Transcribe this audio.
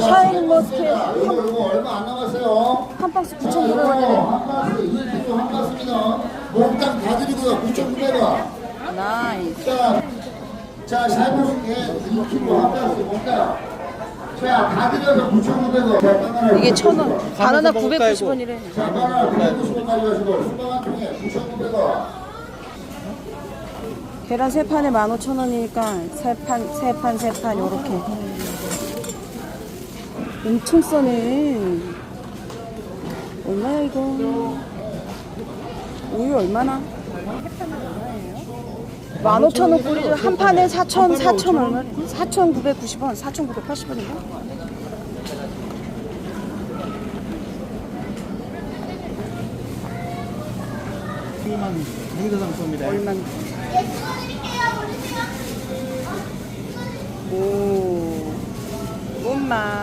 샤인 머스켓 얼마 안 남았어요. 한 박스 자, 9,900원이래. 이거 한 박스 2kg 한 박스입니다. 몽땅 다 드리고요. 9,900원. 나이스. 자, 자, 샤이머스켓 2kg 한 박스 몽땅. 자, 다 드려서 9,900원. 이게 천 원. 바나나 990원이래. 자, 바나나 990원 가져가시고 수박 한 통에 9,900원. 계란 세 판에 15,000원이니까 세 판, 세 판, 세 판, 요렇게. 엄청 싸네. 얼마야, 이거? 우유 얼마나? 15,000원 꿀이죠. 한 판에 4,000, 4,000 얼마? 4,990원, 4,980원인가? 만 무기자 상품입니다. 얼마? 오, 엄마.